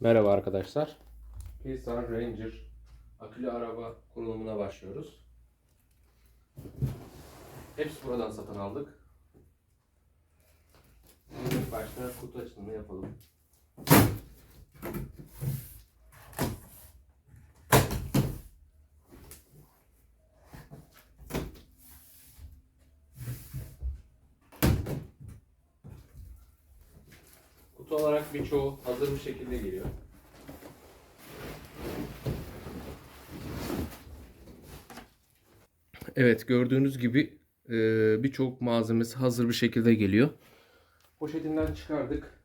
Merhaba arkadaşlar. Pulsar Ranger akülü araba kurulumuna başlıyoruz. Hepsi buradan satın aldık. İlk başta kutu açılımı yapalım. Kutu olarak birçoğu hazır bir şekilde geliyor. Evet gördüğünüz gibi e, birçok malzemesi hazır bir şekilde geliyor. Poşetinden çıkardık.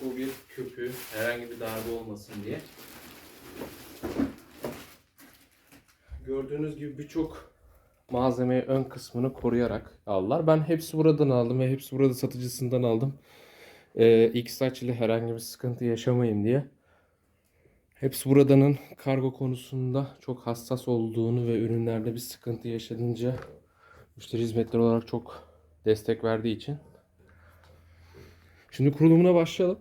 Bu bir köpüğü herhangi bir darbe olmasın diye. Gördüğünüz gibi birçok malzemeyi ön kısmını koruyarak aldılar. Ben hepsi buradan aldım ve hepsi burada satıcısından aldım. Ee, X-Touch ile herhangi bir sıkıntı yaşamayayım diye. Hepsi buradanın kargo konusunda çok hassas olduğunu ve ürünlerde bir sıkıntı yaşadınca müşteri hizmetleri olarak çok destek verdiği için. Şimdi kurulumuna başlayalım.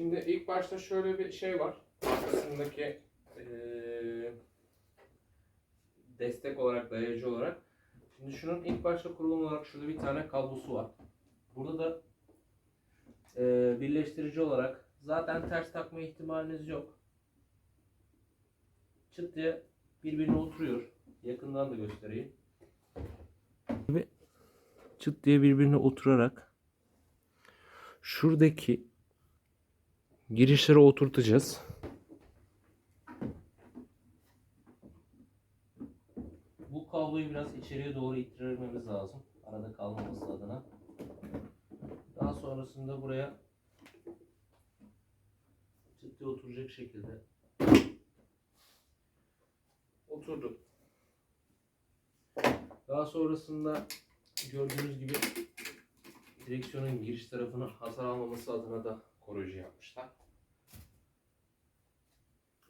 Şimdi ilk başta şöyle bir şey var. Arkasındaki eee, destek olarak, dayayıcı olarak. Şimdi şunun ilk başta kurulum olarak şurada bir tane kablosu var. Burada da eee, birleştirici olarak zaten ters takma ihtimaliniz yok. Çıt diye birbirine oturuyor. Yakından da göstereyim. Çıt diye birbirine oturarak şuradaki girişlere oturtacağız. Bu kabloyu biraz içeriye doğru ittirmemiz lazım. Arada kalmaması adına. Daha sonrasında buraya ciddi oturacak şekilde oturdu. Daha sonrasında gördüğünüz gibi direksiyonun giriş tarafına hasar almaması adına da koruyucu yapmışlar.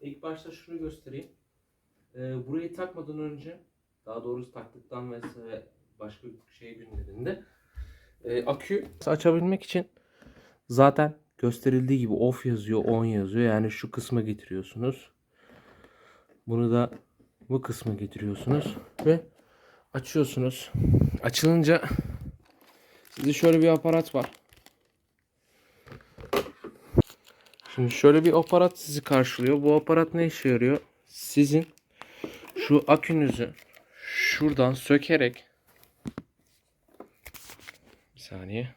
İlk başta şunu göstereyim. Ee, burayı takmadan önce, daha doğrusu taktıktan ve başka şey günlerinde e, akü açabilmek için zaten gösterildiği gibi off yazıyor, on yazıyor. Yani şu kısma getiriyorsunuz. Bunu da bu kısma getiriyorsunuz ve açıyorsunuz. Açılınca sizde şöyle bir aparat var. Şimdi şöyle bir aparat sizi karşılıyor. Bu aparat ne işe yarıyor? Sizin şu akünüzü şuradan sökerek bir saniye.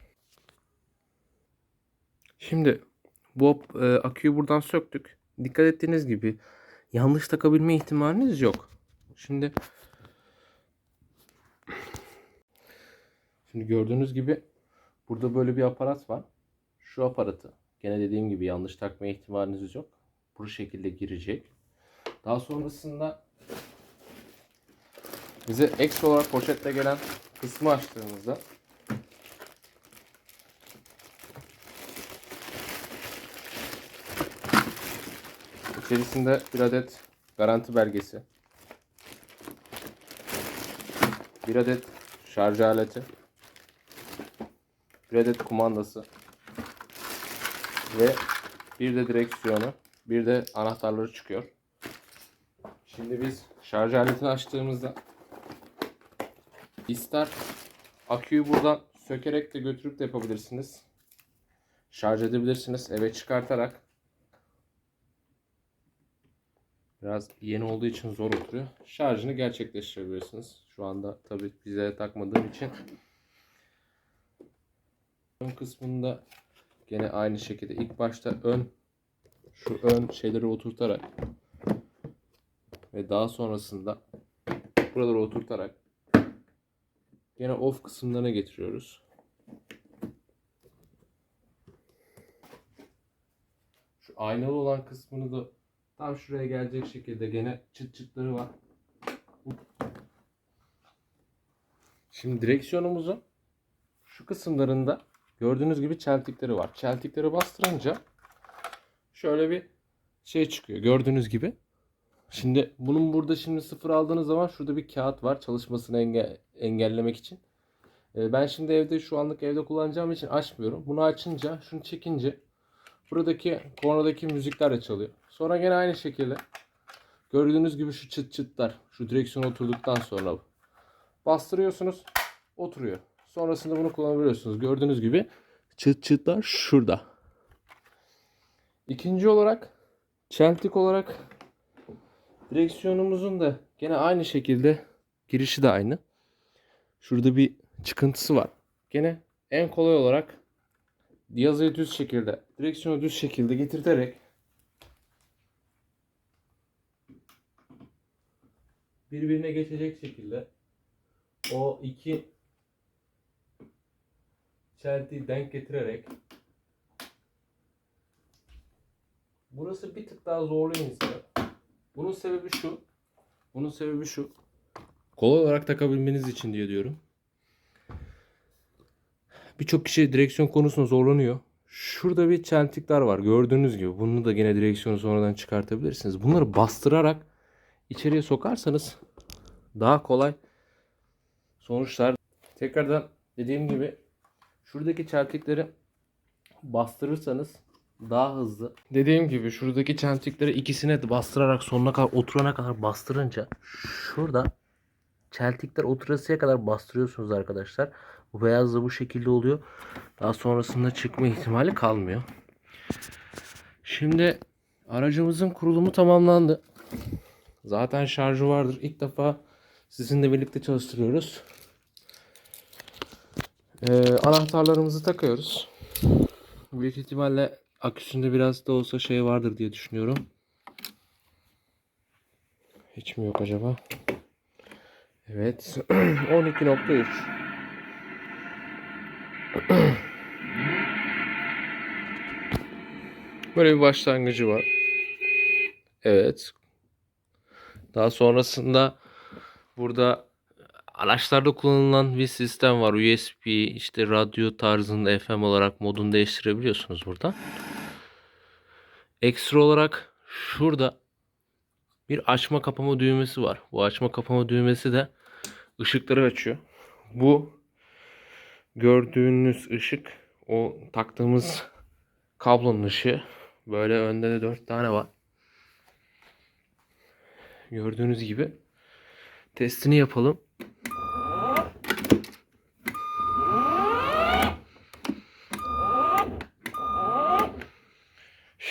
Şimdi bu e, aküyü buradan söktük. Dikkat ettiğiniz gibi yanlış takabilme ihtimaliniz yok. Şimdi Şimdi gördüğünüz gibi burada böyle bir aparat var. Şu aparatı Gene dediğim gibi yanlış takma ihtimaliniz yok. Bu şekilde girecek. Daha sonrasında bize ekstra olarak poşetle gelen kısmı açtığımızda içerisinde bir adet garanti belgesi, bir adet şarj aleti, bir adet kumandası, ve bir de direksiyonu, bir de anahtarları çıkıyor. Şimdi biz şarj aletini açtığımızda ister aküyü buradan sökerek de götürüp de yapabilirsiniz. Şarj edebilirsiniz eve çıkartarak. Biraz yeni olduğu için zor oturuyor. Şarjını gerçekleştirebilirsiniz. Şu anda tabi bize takmadığım için ön kısmında Gene aynı şekilde ilk başta ön şu ön şeyleri oturtarak ve daha sonrasında buraları oturtarak gene off kısımlarına getiriyoruz. Şu aynalı olan kısmını da Tam şuraya gelecek şekilde gene çıt çıtları var. Şimdi direksiyonumuzun şu kısımlarında gördüğünüz gibi çeltikleri var. Çeltikleri bastırınca şöyle bir şey çıkıyor. Gördüğünüz gibi. Şimdi bunun burada şimdi sıfır aldığınız zaman şurada bir kağıt var çalışmasını enge- engellemek için. Ee, ben şimdi evde şu anlık evde kullanacağım için açmıyorum. Bunu açınca şunu çekince buradaki kornadaki müzikler de çalıyor. Sonra gene aynı şekilde gördüğünüz gibi şu çıt çıtlar şu direksiyona oturduktan sonra bastırıyorsunuz oturuyor. Sonrasında bunu kullanabiliyorsunuz. Gördüğünüz gibi çıt çıtlar şurada. İkinci olarak çeltik olarak direksiyonumuzun da gene aynı şekilde girişi de aynı. Şurada bir çıkıntısı var. Gene en kolay olarak yazıyı düz şekilde, direksiyonu düz şekilde getirterek birbirine geçecek şekilde o iki çeltiği denk getirerek burası bir tık daha zorluyor insanı. Bunun sebebi şu. Bunun sebebi şu. Kolay olarak takabilmeniz için diye diyorum. Birçok kişi direksiyon konusunda zorlanıyor. Şurada bir çentikler var gördüğünüz gibi. Bunu da gene direksiyonu sonradan çıkartabilirsiniz. Bunları bastırarak içeriye sokarsanız daha kolay sonuçlar. Tekrardan dediğim gibi şuradaki çentikleri bastırırsanız daha hızlı. Dediğim gibi şuradaki çentikleri ikisine bastırarak sonuna kadar oturana kadar bastırınca şurada çeltikler oturasıya kadar bastırıyorsunuz arkadaşlar. Bu beyaz da bu şekilde oluyor. Daha sonrasında çıkma ihtimali kalmıyor. Şimdi aracımızın kurulumu tamamlandı. Zaten şarjı vardır. İlk defa sizinle birlikte çalıştırıyoruz. Ee, anahtarlarımızı takıyoruz. Büyük ihtimalle aküsünde biraz da olsa şey vardır diye düşünüyorum. Hiç mi yok acaba? Evet. 12.3 Böyle bir başlangıcı var. Evet. Daha sonrasında burada araçlarda kullanılan bir sistem var. USB işte radyo tarzında FM olarak modunu değiştirebiliyorsunuz burada. Ekstra olarak şurada bir açma kapama düğmesi var. Bu açma kapama düğmesi de ışıkları açıyor. Bu gördüğünüz ışık o taktığımız kablonun ışığı. Böyle önde de 4 tane var. Gördüğünüz gibi testini yapalım.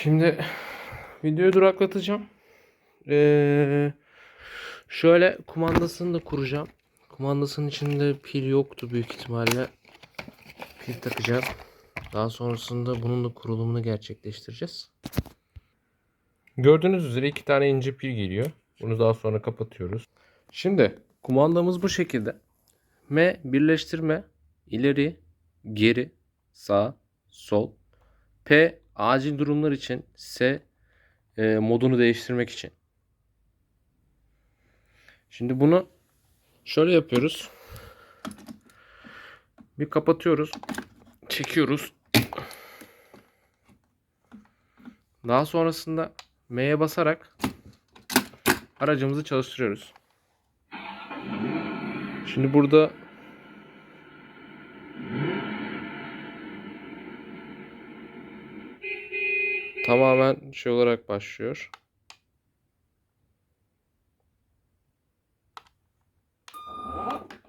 Şimdi videoyu duraklatacağım. Ee, şöyle kumandasını da kuracağım. Kumandasının içinde pil yoktu büyük ihtimalle. Pil takacağım. Daha sonrasında bunun da kurulumunu gerçekleştireceğiz. Gördüğünüz üzere iki tane ince pil geliyor. Bunu daha sonra kapatıyoruz. Şimdi kumandamız bu şekilde. M birleştirme, ileri, geri, sağ, sol. P acil durumlar için. S e, modunu değiştirmek için. Şimdi bunu şöyle yapıyoruz. Bir kapatıyoruz. Çekiyoruz. Daha sonrasında M'ye basarak aracımızı çalıştırıyoruz. Şimdi burada tamamen şey olarak başlıyor.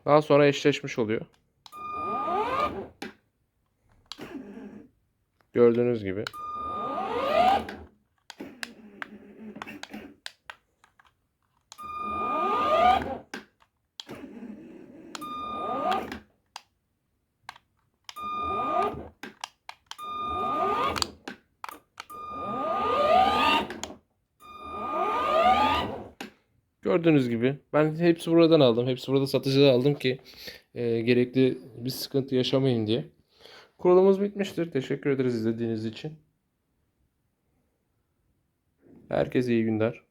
Daha sonra eşleşmiş oluyor. Gördüğünüz gibi. Gördüğünüz gibi ben hepsi buradan aldım. Hepsi burada satıcıda aldım ki e, gerekli bir sıkıntı yaşamayın diye. Kurulumuz bitmiştir. Teşekkür ederiz izlediğiniz için. Herkese iyi günler.